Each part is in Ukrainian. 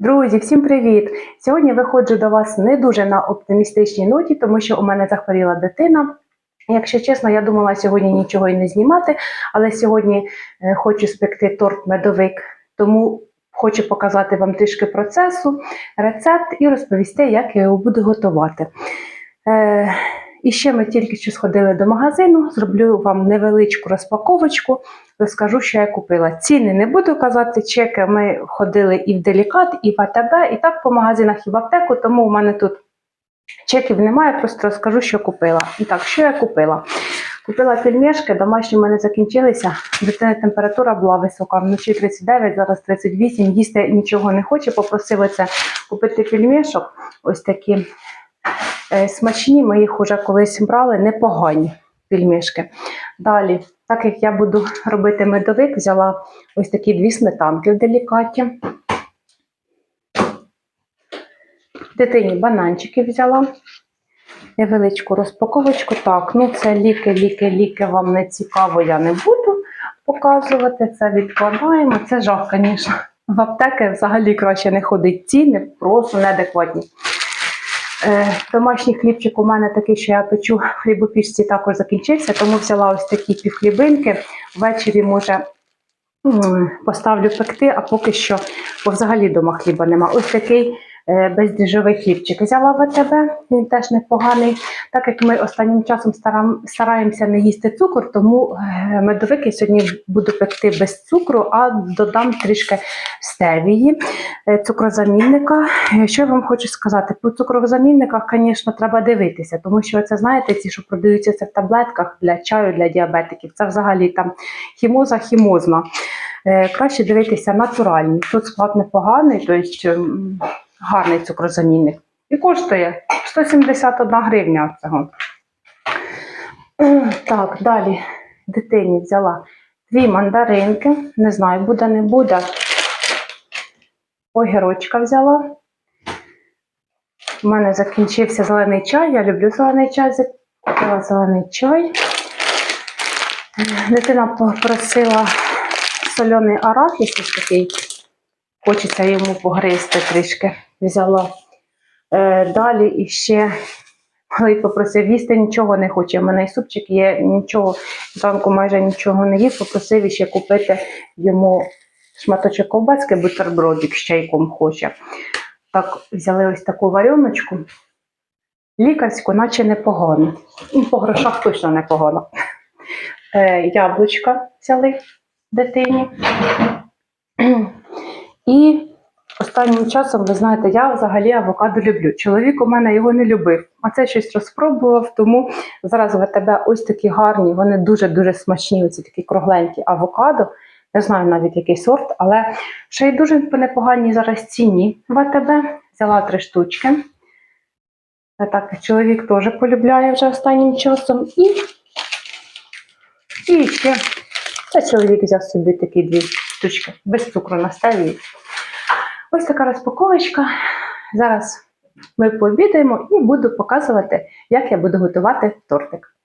Друзі, всім привіт! Сьогодні виходжу до вас не дуже на оптимістичній ноті, тому що у мене захворіла дитина. Якщо чесно, я думала сьогодні нічого і не знімати, але сьогодні е, хочу спекти торт медовик, тому хочу показати вам трішки процесу, рецепт і розповісти, як я його буду готувати. І ще ми тільки що сходили до магазину, зроблю вам невеличку розпаковочку, розкажу, що я купила. Ціни не буду казати, чеки ми ходили і в Делікат, і в АТБ, і так по магазинах, і в аптеку, тому у мене тут чеків немає, просто розкажу, що купила. І так, що я купила? Купила пельмешки, домашні в мене закінчилися. Дитина температура була висока, вночі 39, зараз 38, їсти нічого не хоче. Попросила це купити пельмешок. Ось такі смачні, ми їх вже колись брали, непогані пельмешки. Далі, так як я буду робити медовик, взяла ось такі дві сметанки в делікаті. Дитині бананчики взяла. Невеличку розпаковочку. Так, ну це ліки, ліки, ліки вам не цікаво, я не буду показувати. Це відкладаємо. Це жах, звісно. В аптеки взагалі краще не ходить. Ціни просто неадекватні. Е, домашній хлібчик у мене такий, що я печу хлібопічці, також закінчився, тому взяла ось такі півхлібинки. Ввечері, може, поставлю пекти, а поки що, бо взагалі дома хліба нема. Ось такий е, бездріжджовий хлібчик взяла в АТБ, він теж непоганий. Так як ми останнім часом стараємося не їсти цукор, тому е, медовик я сьогодні буду пекти без цукру, а додам трішки стевії, е, цукрозамінника. Що я вам хочу сказати? По цукрозамінниках, звісно, треба дивитися, тому що це знаєте, ці, що продаються це в таблетках для чаю, для діабетиків, це взагалі там хімоза хімозна. Краще дивитися натуральні. Тут склад непоганий, тобто гарний цукрозамінник. І коштує 171 гривня цього. Так, далі дитині взяла дві мандаринки. Не знаю, буде, не буде. Огірочка взяла. У мене закінчився зелений чай. Я люблю зелений чай. Купила зелений чай. Дитина попросила соляний арахіс такий. Хочеться йому погризти трішки. Взяла. Е, далі іще малий попросив їсти, нічого не хоче. У мене і супчик є, нічого, зранку майже нічого не їв, попросив іще купити йому шматочок ковбаски, бутербродик з чайком хоче. Так, взяли ось таку вареночку. Лікарську, наче непогано. Ну, По грошах точно непогано. Е, яблучка взяли дитині. І останнім часом, ви знаєте, я взагалі авокадо люблю. Чоловік у мене його не любив, а це щось розпробував, тому зараз в АТБ ось такі гарні, вони дуже-дуже смачні, оці такі кругленькі авокадо. Не знаю навіть який сорт, але ще й дуже по непоганій зараз ціні в АТБ. Взяла три штучки. Так, чоловік теж полюбляє вже останнім часом. І, і ще це чоловік взяв собі такі дві штучки без цукру на стелі. Ось така розпаковочка. Зараз ми пообідаємо і буду показувати, як я буду готувати тортик.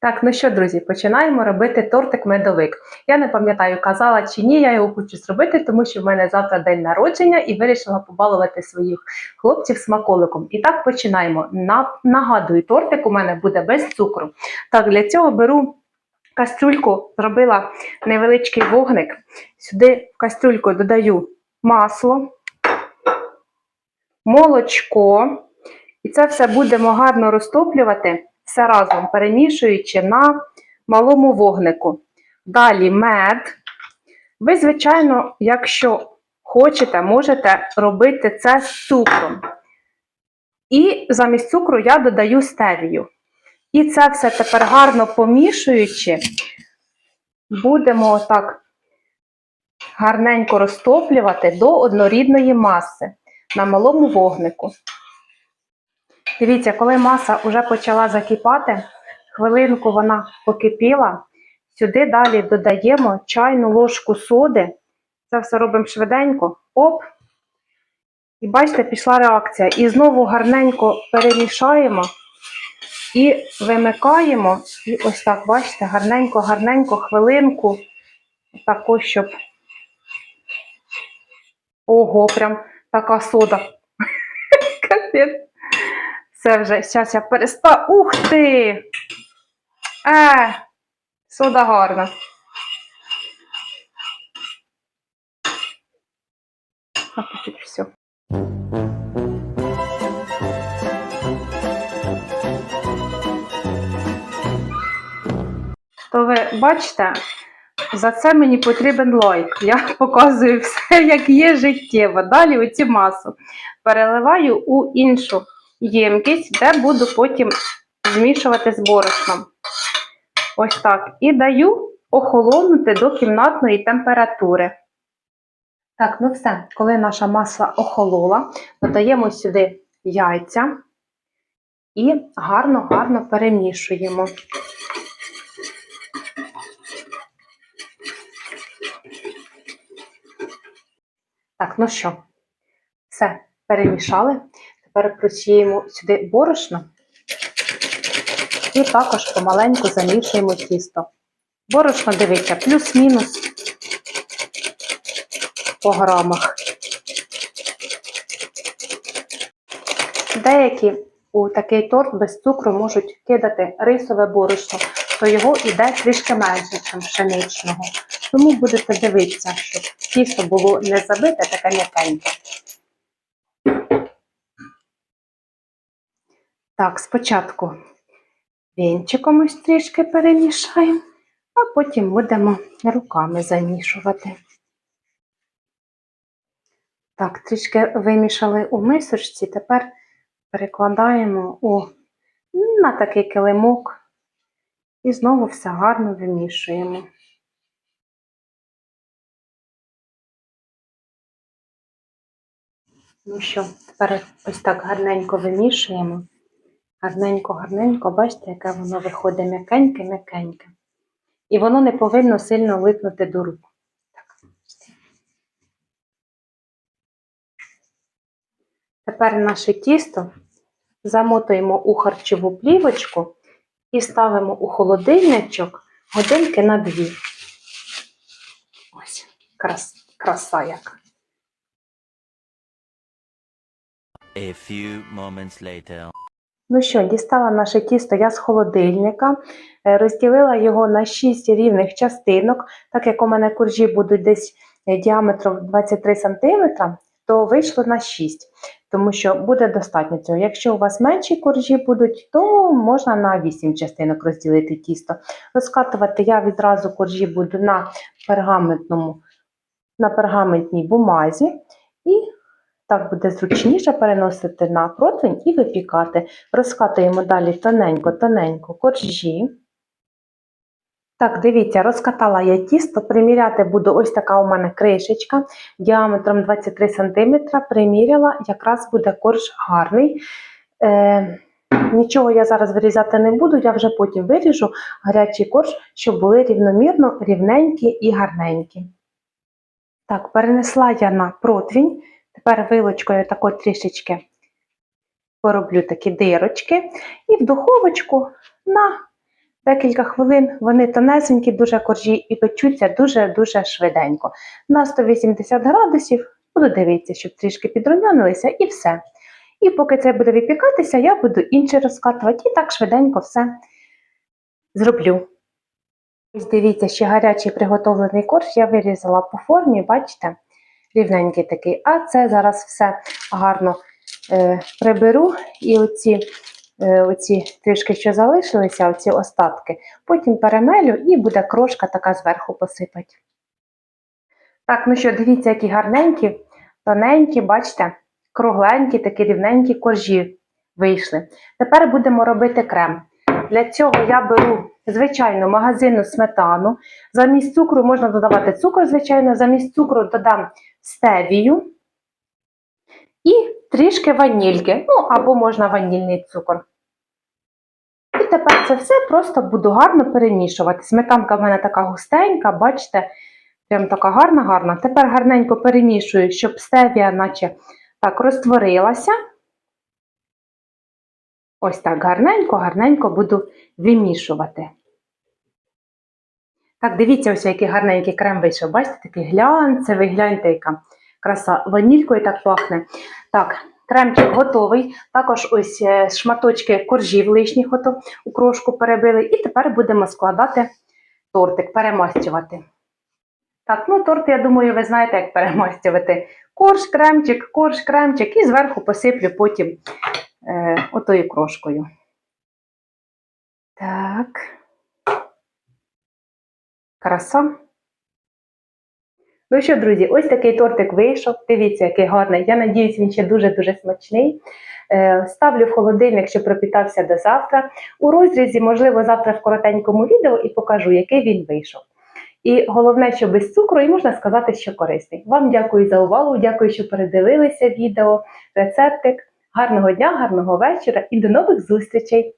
Так, ну що, друзі, починаємо робити тортик медовик. Я не пам'ятаю, казала чи ні, я його хочу зробити, тому що в мене завтра день народження і вирішила побалувати своїх хлопців смаколиком. І так починаємо. На, нагадую, тортик у мене буде без цукру. Так, для цього беру кастрюльку, зробила невеличкий вогник. Сюди в кастрюльку додаю масло, молочко. І це все будемо гарно розтоплювати, все разом перемішуючи на малому вогнику. Далі мед. Ви, звичайно, якщо хочете, можете робити це з цукром. І замість цукру я додаю стевію. І це все тепер гарно помішуючи, будемо отак гарненько розтоплювати до однорідної маси на малому вогнику. Дивіться, коли маса вже почала закипати, хвилинку вона покипіла, сюди далі додаємо чайну ложку соди. Це все робимо швиденько. Оп! І бачите, пішла реакція. І знову гарненько перемішаємо і вимикаємо. І ось так, бачите, гарненько, гарненько, хвилинку. Тако, щоб Ого, прям така сода. Капець. Все вже, зараз я переста. Ух ти! Е, сода гарна. А тут все. То ви бачите, за це мені потрібен лайк. Я показую все, як є життєво. Далі оці масу переливаю у іншу ємкість, де буду потім змішувати з борошном. Ось так. І даю охолонути до кімнатної температури. Так, ну все, коли наша маса охолола, додаємо сюди яйця і гарно-гарно перемішуємо. Так, ну що, все, перемішали. Тепер просіємо сюди борошно і також помаленьку замішуємо тісто. Борошно, дивіться, плюс-мінус по грамах. Деякі у такий торт без цукру можуть кидати рисове борошно, то його іде трішки менше, ніж пшеничного. Тому будете дивитися, щоб тісто було не забите, таке м'якеньке. Так, спочатку вінчиком ось трішки перемішаємо, а потім будемо руками замішувати. Так, трішки вимішали у мисочці, тепер перекладаємо у, на такий килимок і знову все гарно вимішуємо. Ну що, тепер ось так гарненько вимішуємо. Гарненько, гарненько, бачите, яке воно виходить м'якеньке, м'якеньке. І воно не повинно сильно липнути до рук. Так. Тепер наше тісто замотуємо у харчову плівочку і ставимо у холодильничок годинки на дві. Ось, крас, краса яка. A few moments later. Ну що, дістала наше тісто я з холодильника, е, розділила його на 6 рівних частинок, так як у мене коржі будуть десь е, діаметром 23 см, то вийшло на 6, тому що буде достатньо цього. Якщо у вас менші коржі будуть, то можна на 8 частинок розділити тісто. Розкатувати я відразу коржі буду на пергаментному, на пергаментній бумазі. І так буде зручніше переносити на противень і випікати. Розкатуємо далі тоненько-тоненько коржі. Так, дивіться, розкатала я тісто, приміряти буду ось така у мене кришечка діаметром 23 см. Приміряла, якраз буде корж гарний. Е, нічого я зараз вирізати не буду, я вже потім виріжу гарячий корж, щоб були рівномірно рівненькі і гарненькі. Так, перенесла я на противень. Тепер вилочкою тако трішечки пороблю такі дирочки. І в духовочку на декілька хвилин вони тонесенькі, дуже коржі і печуться дуже-дуже швиденько. На 180 градусів буду дивитися, щоб трішки підрумянилися і все. І поки це буде випікатися, я буду інше розкатувати і так швиденько все зроблю. Ось дивіться, ще гарячий приготовлений корж я вирізала по формі, бачите? Рівненький такий. А це зараз все гарно е, приберу і оці, е, оці трішки, що залишилися, оці остатки, потім перемелю і буде крошка така зверху посипати. Так, ну що, дивіться, які гарненькі, тоненькі, бачите, кругленькі, такі рівненькі коржі вийшли. Тепер будемо робити крем. Для цього я беру звичайну магазинну сметану. Замість цукру можна додавати цукор, звичайно, замість цукру додам стевію і трішки ванільки, ну або можна ванільний цукор. І тепер це все просто буду гарно перемішувати. Сметанка в мене така густенька, бачите, прям така гарна-гарна. Тепер гарненько перемішую, щоб стевія, наче так, розтворилася. Ось так гарненько-гарненько буду вимішувати. Так, дивіться, ось який гарненький крем вийшов. Бачите, такий глянцевий, гляньте, яка Краса ванількою так пахне. Так, кремчик готовий. Також ось е, шматочки коржів лишніх ото у крошку перебили. І тепер будемо складати тортик, перемастювати. Так, ну торт, я думаю, ви знаєте, як перемастювати. Корж, кремчик, корж, кремчик і зверху посиплю потім е, отою крошкою. Так. Краса. Ну що, друзі, ось такий тортик вийшов. Дивіться, який гарний. Я надіюсь, він ще дуже-дуже смачний. Е, Ставлю в холодильник, щоб пропітався до завтра. У розрізі, можливо, завтра в коротенькому відео і покажу, який він вийшов. І головне, що без цукру, і можна сказати, що корисний. Вам дякую за увагу, дякую, що передивилися відео, рецептик. Гарного дня, гарного вечора і до нових зустрічей!